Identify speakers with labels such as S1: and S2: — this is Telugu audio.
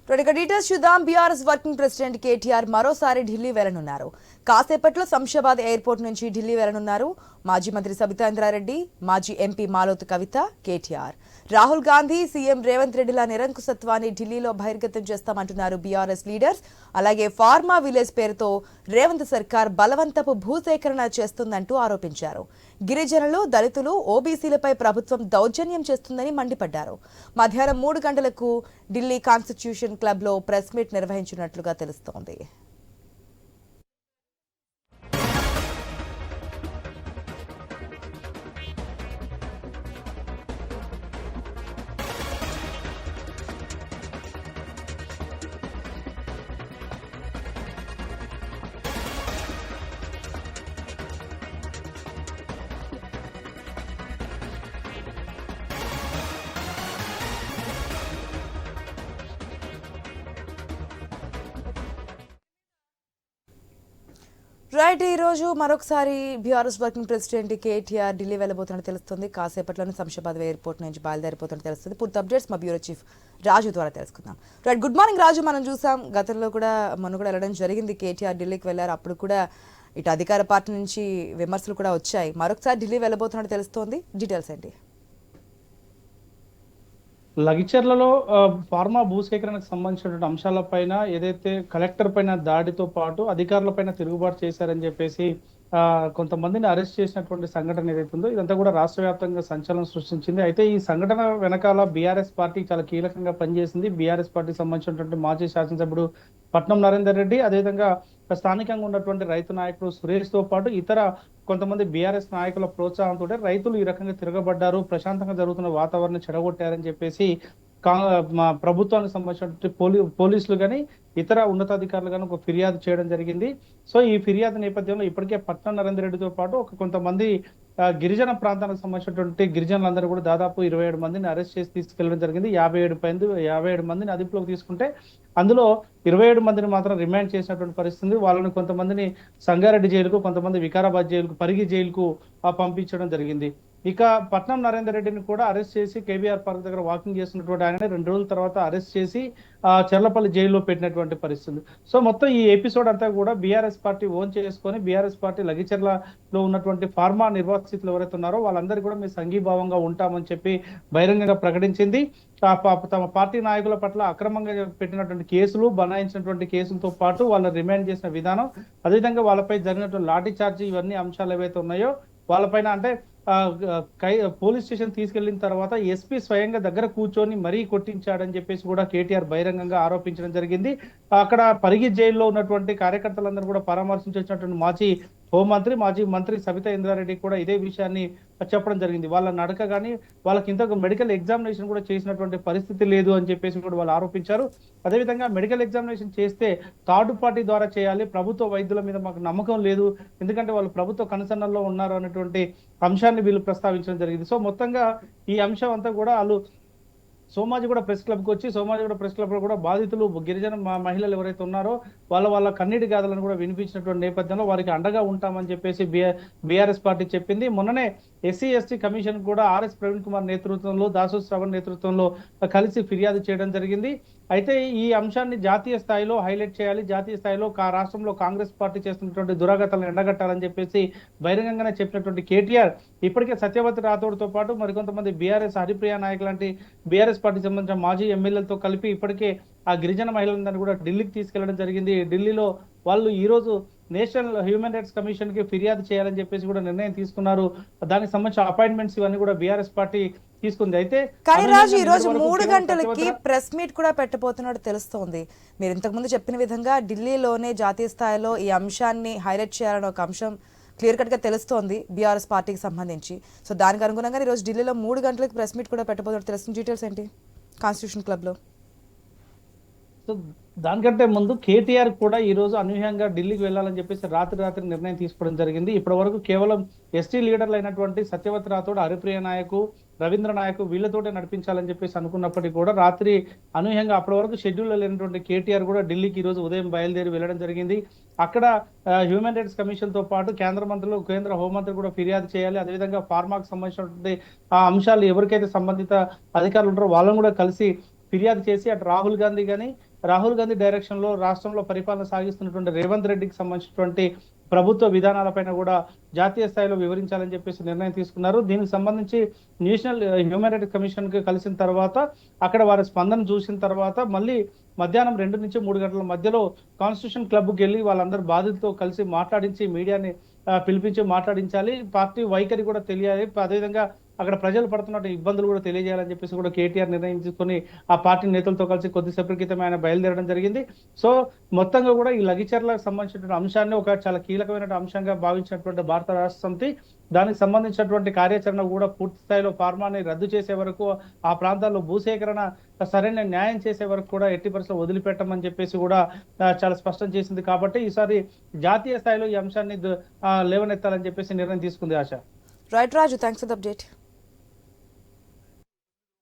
S1: ఇప్పుడు ఇక డీటెయిల్స్ చూద్దాం. బీఆర్ఎస్ వర్కింగ్ ప్రెసిడెంట్ కేటీఆర్ మరోసారి ఢిల్లీ వెళ్ళనున్నారు. కాసేపట్లో శంషాబాద్ ఎయిర్పోర్ట్ నుంచి ఢిల్లీ వెళ్ళనున్నారు మాజీ మంత్రి సబితా ఇంద్రారెడ్డి మాజీ ఎంపీ మాలోత్ కవిత కేటీఆర్. రాహుల్ గాంధీ సీఎం రేవంత్ రెడ్డిల నిరంకుశత్వాన్ని ఢిల్లీలో బహిర్గతం చేస్తామంటున్నారు బీఆర్ఎస్ లీడర్స్. అలాగే ఫార్మా విలేజ్ పేరుతో రేవంత్ సర్కార్ బలవంతపు భూసేకరణ చేస్తుందంటూ ఆరోపించారు. గిరిజనులు దళితులు ఓబీసీలపై ప్రభుత్వం దౌర్జన్యం చేస్తుందని మండిపడ్డారు. మధ్యాహ్నం మూడు గంటలకు ఢిల్లీ కాన్స్టిట్యూషన్ క్లబ్లో ప్రెస్ మీట్ నిర్వహించినట్లుగా తెలుస్తోంది. రైట్ ఈ రోజు మరొకసారి BRS working president KTR Delhi వెళ్ళబోతున్నట్టు తెలుస్తుంది. కాసేపట్లోనే శంషాబాద్ ఎయిర్పోర్ట్ నుంచి బయలుదేరిపోతున్నట్టు తెలుస్తుంది. పూర్తి అప్డేట్స్ మా బ్యూరో చీఫ్ రాజు ద్వారా తెలుసుకుందాం. Right good morning Raju. మనం చూసాం గతంలో కూడా మనం కూడా వెళ్ళడం జరిగింది. కేటీఆర్ ఢిల్లీకి వెళ్ళారు. అప్పుడు కూడా ఇటు అధికార పార్టీ నుంచి విమర్శలు కూడా వచ్చాయి. మరొకసారి ఢిల్లీ వెళ్ళబోతున్నట్టు తెలుస్తోంది. డీటెయిల్స్ ఏంటి?
S2: లగిచర్లలో ఫార్మా భూసేకరణకు సంబంధించినటువంటి అంశాలపైన ఏదైతే కలెక్టర్ పైన దాడితో పాటు అధికారులపైన తిరుగుబాటు చేశారని చెప్పేసి కొంతమందిని అరెస్ట్ చేసినటువంటి సంఘటన ఏదైతే ఉందో ఇదంతా కూడా రాష్ట్ర వ్యాప్తంగా సంచలనం సృష్టించింది. అయితే ఈ సంఘటన వెనకాల బీఆర్ఎస్ పార్టీ చాలా కీలకంగా పనిచేసింది. బీఆర్ఎస్ పార్టీకి సంబంధించినటువంటి మాజీ శాసనసభ్యుడు పట్నం నరేందర్ రెడ్డి అదేవిధంగా స్థానికంగా ఉన్నటువంటి రైతు నాయకుడు సురేష్తో పాటు ఇతర కొంతమంది బీఆర్ఎస్ నాయకుల ప్రోత్సాహంతో రైతులు ఈ రకంగా తిరగబడ్డారు ప్రశాంతంగా జరుగుతున్న వాతావరణం చెడగొట్టారని చెప్పేసి మా ప్రభుత్వానికి సంబంధించినటువంటి పోలీ పోలీసులు కానీ ఇతర ఉన్నతాధికారులు కానీ ఒక ఫిర్యాదు చేయడం జరిగింది. సో ఈ ఫిర్యాదు నేపథ్యంలో ఇప్పటికే పట్నం నరేందర్ రెడ్డితో పాటు ఒక కొంతమంది గిరిజన ప్రాంతానికి సంబంధించినటువంటి గిరిజనులందరూ కూడా దాదాపు ఇరవై ఏడు మందిని అరెస్ట్ చేసి తీసుకెళ్ళడం జరిగింది. యాభై ఏడు పైన యాభై ఏడు మందిని అదుపులోకి తీసుకుంటే అందులో ఇరవై ఏడు మందిని మాత్రం రిమాండ్ చేసినటువంటి పరిస్థితి వాళ్ళని కొంతమందిని సంగారెడ్డి జైలుకు కొంతమంది వికారాబాద్ జైలుకు పరిగి జైలుకు ఆ, పంపించడం జరిగింది. ఇక పట్నం నరేందర్ రెడ్డిని కూడా అరెస్ట్ చేసి కేబీఆర్ పార్క్ దగ్గర వాకింగ్ చేసినటువంటి ఆయన రెండు రోజుల తర్వాత అరెస్ట్ చేసి చెర్లపల్లి జైల్లో పెట్టినటువంటి పరిస్థితి సో మొత్తం ఈ ఎపిసోడ్ అంతా కూడా బీఆర్ఎస్ పార్టీ ఓన్ చేసుకొని బీఆర్ఎస్ పార్టీ లగిచెర్లలో ఉన్నటువంటి ఫార్మా నిర్వాసితులు ఎవరైతే ఉన్నారో వాళ్ళందరూ కూడా మేము సంఘీభావంగా ఉంటామని చెప్పి బహిరంగంగా ప్రకటించింది. ఆ తమ పార్టీ నాయకుల పట్ల అక్రమంగా పెట్టినటువంటి కేసులు బనాయించినటువంటి కేసులతో పాటు వాళ్ళని రిమాండ్ చేసిన విధానం అదేవిధంగా వాళ్ళపై జరిగినటువంటి లాఠీ చార్జీ ఇవన్నీ అంశాలు ఏవైతే ఉన్నాయో వాళ్ళపైన అంటే పోలీస్ స్టేషన్ తీసుకెళ్ళిన తర్వాత ఎస్పీ స్వయంగా దగ్గర కూర్చొని మరీ కొట్టించాడని చెప్పేసి కూడా కేటీఆర్ బహిరంగంగా ఆరోపించడం జరిగింది. అక్కడ పరిగి జైల్లో ఉన్నటువంటి కార్యకర్తలందరూ కూడా పరామర్శించినటువంటి మాజీ హోంమంత్రి మాజీ మంత్రి సబితా ఇంద్రారెడ్డి కూడా ఇదే విషయాన్ని చెప్పడం జరిగింది. వాళ్ళ నడక కానీ వాళ్ళకి ఇంతకు మెడికల్ ఎగ్జామినేషన్ కూడా చేసినటువంటి పరిస్థితి లేదు అని చెప్పేసి కూడా వాళ్ళు ఆరోపించారు. అదేవిధంగా మెడికల్ ఎగ్జామినేషన్ చేస్తే థర్డ్ పార్టీ ద్వారా చేయాలి. ప్రభుత్వ వైద్యుల మీద మాకు నమ్మకం లేదు. ఎందుకంటే వాళ్ళు ప్రభుత్వ కనుసన్నల్లో ఉన్నారు అనేటువంటి అంశాన్ని వీళ్ళు ప్రస్తావించడం జరిగింది. సో మొత్తంగా ఈ అంశం అంతా కూడా వాళ్ళు సోమాజిగూడ ప్రెస్ క్లబ్ వచ్చి వచ్చి సోమాజిగూడ ప్రెస్ క్లబ్లో కూడా బాధితులు గిరిజన మహిళలు ఎవరైతే ఉన్నారో వాళ్ళ వాళ్ళ కన్నీటి గాథలను కూడా వినిపించినటువంటి నేపథ్యంలో వారికి అండగా ఉంటామని చెప్పేసి బీఆర్ఎస్ పార్టీ చెప్పింది. మొన్ననే ఎస్సీ ఎస్టీ కమిషన్ కూడా ఆర్ఎస్ ప్రవీణ్ కుమార్ నేతృత్వంలో దాసు శ్రవణ్ నేతృత్వంలో కలిసి ఫిర్యాదు చేయడం జరిగింది. అయితే ఈ అంశాన్ని జాతీయ స్థాయిలో హైలైట్ చేయాలి. జాతీయ స్థాయిలో కా- రాష్ట్రంలో కాంగ్రెస్ పార్టీ చేస్తున్నటువంటి దురాగతాలను ఎండగట్టాలని చెప్పేసి బహిరంగంగానే చెప్పినటువంటి కేటీఆర్ ఇప్పటికే సత్యవతి రాథోడ్తో పాటు మరికొంతమంది బీఆర్ఎస్ హరిప్రియ నాయక్ లాంటి బీఆర్ఎస్ పార్టీకి సంబంధించిన మాజీ ఎమ్మెల్యేలతో కలిపి ఇప్పటికే ఆ గిరిజన మహిళలందరినీ కూడా ఢిల్లీకి తీసుకెళ్ళడం జరిగింది. ఢిల్లీలో వాళ్ళు ఈ రోజు నేషనల్ హ్యూమన్ రైట్స్ కమిషన్కి ఫిర్యాదు చేయాలని చెప్పేసి కూడా నిర్ణయం తీసుకున్నారు. దానికి సంబంధించిన అపాయింట్మెంట్స్ ఇవన్నీ కూడా బీఆర్ఎస్ పార్టీ తీసుకుంది. అయితే
S1: కానీ రాజు ఈ రోజు మూడు గంటలకి ప్రెస్ మీట్ కూడా పెట్టబోతున్నట్టు తెలుస్తోంది. మీరు ఇంతకుముందు చెప్పిన విధంగా ఢిల్లీలోనే జాతీయ స్థాయిలో ఈ అంశాన్ని హైలైట్ చేయాలని ఒక అంశం క్లియర్ కట్గా తెలుస్తోంది బీఆర్ఎస్ పార్టీకి సంబంధించి. సో దానికి అనుగుణంగా ఈ రోజు ఢిల్లీలో మూడు గంటలకు ప్రెస్ మీట్ కూడా పెట్టబోతున్నట్టు తెలుస్తుంది. డీటెయిల్స్ ఏంటి? కాన్స్టిట్యూషన్ క్లబ్లో
S2: సో దానికంటే ముందు కేటీఆర్ కూడా ఈ రోజు అనూహ్యంగా ఢిల్లీకి వెళ్ళాలని చెప్పేసి రాత్రి రాత్రి నిర్ణయం తీసుకోవడం జరిగింది. ఇప్పటి వరకు కేవలం ఎస్టీ లీడర్లు అయినటువంటి సత్యవతి రాథోడ్ హరిప్రియ నాయకు రవీంద్ర నాయకు వీళ్ళతోటే నడిపించాలని చెప్పేసి అనుకున్నప్పటికీ కూడా రాత్రి అనూహ్యంగా అప్పటి వరకు షెడ్యూల్ లేనటువంటి కేటీఆర్ కూడా ఢిల్లీకి ఈ రోజు ఉదయం బయలుదేరి వెళ్ళడం జరిగింది. అక్కడ హ్యూమన్ రైట్స్ కమిషన్తో పాటు కేంద్ర మంత్రులు కేంద్ర హోంమంత్రి కూడా ఫిర్యాదు చేయాలి. అదేవిధంగా ఫార్మాకు సంబంధించినటువంటి ఆ అంశాలు ఎవరికైతే సంబంధిత అధికారులు ఉంటారో వాళ్ళని కూడా కలిసి ఫిర్యాదు చేసి అటు రాహుల్ గాంధీ కానీ రాహుల్ గాంధీ డైరెక్షన్లో రాష్ట్రంలో పరిపాలన సాగిస్తున్నటువంటి రేవంత్ రెడ్డికి సంబంధించినటువంటి ప్రభుత్వ విధానాలపైన కూడా జాతీయ స్థాయిలో వివరించాలని చెప్పేసి నిర్ణయం తీసుకున్నారు. దీనికి సంబంధించి నేషనల్ హ్యూమన్ రైట్స్ కమిషన్కి కలిసిన తర్వాత అక్కడ వారి స్పందన చూసిన తర్వాత మళ్ళీ మధ్యాహ్నం రెండు నుంచి మూడు గంటల మధ్యలో కాన్స్టిట్యూషన్ క్లబ్కి వెళ్ళి వాళ్ళందరూ బాధితులతో కలిసి మాట్లాడించి మీడియాని పిలిపించి మాట్లాడించాలి. పార్టీ వైఖరి కూడా తెలియాలి. అదేవిధంగా అక్కడ ప్రజలు పడుతున్న ఇబ్బందులు కూడా తెలియజేయాలని చెప్పేసి కూడా కేటీఆర్ నిర్ణయించుకుని ఆ పార్టీ నేతలతో కలిసి కొద్దిసేపటి క్రితం ఆయన బయలుదేరడం జరిగింది. సో మొత్తంగా కూడా ఈ లగిచర్లకు సంబంధించినటువంటి అంశాన్ని ఒక చాలా కీలకమైన అంశంగా భావించినటువంటి భారత రాష్ట్ర సమితి దానికి సంబంధించినటువంటి కార్యాచరణ కూడా పూర్తి స్థాయిలో ఫార్మాని రద్దు చేసే వరకు ఆ ప్రాంతాల్లో భూసేకరణ సరైన న్యాయం చేసే వరకు కూడా ఎట్టి పరిస్థితులు వదిలిపెట్టమని చెప్పేసి కూడా చాలా స్పష్టం చేసింది. కాబట్టి ఈసారి జాతీయ స్థాయిలో ఈ అంశాన్ని లేవనెత్తాలని చెప్పేసి నిర్ణయం తీసుకుంది ఆశ.
S1: Right Raju thanks for update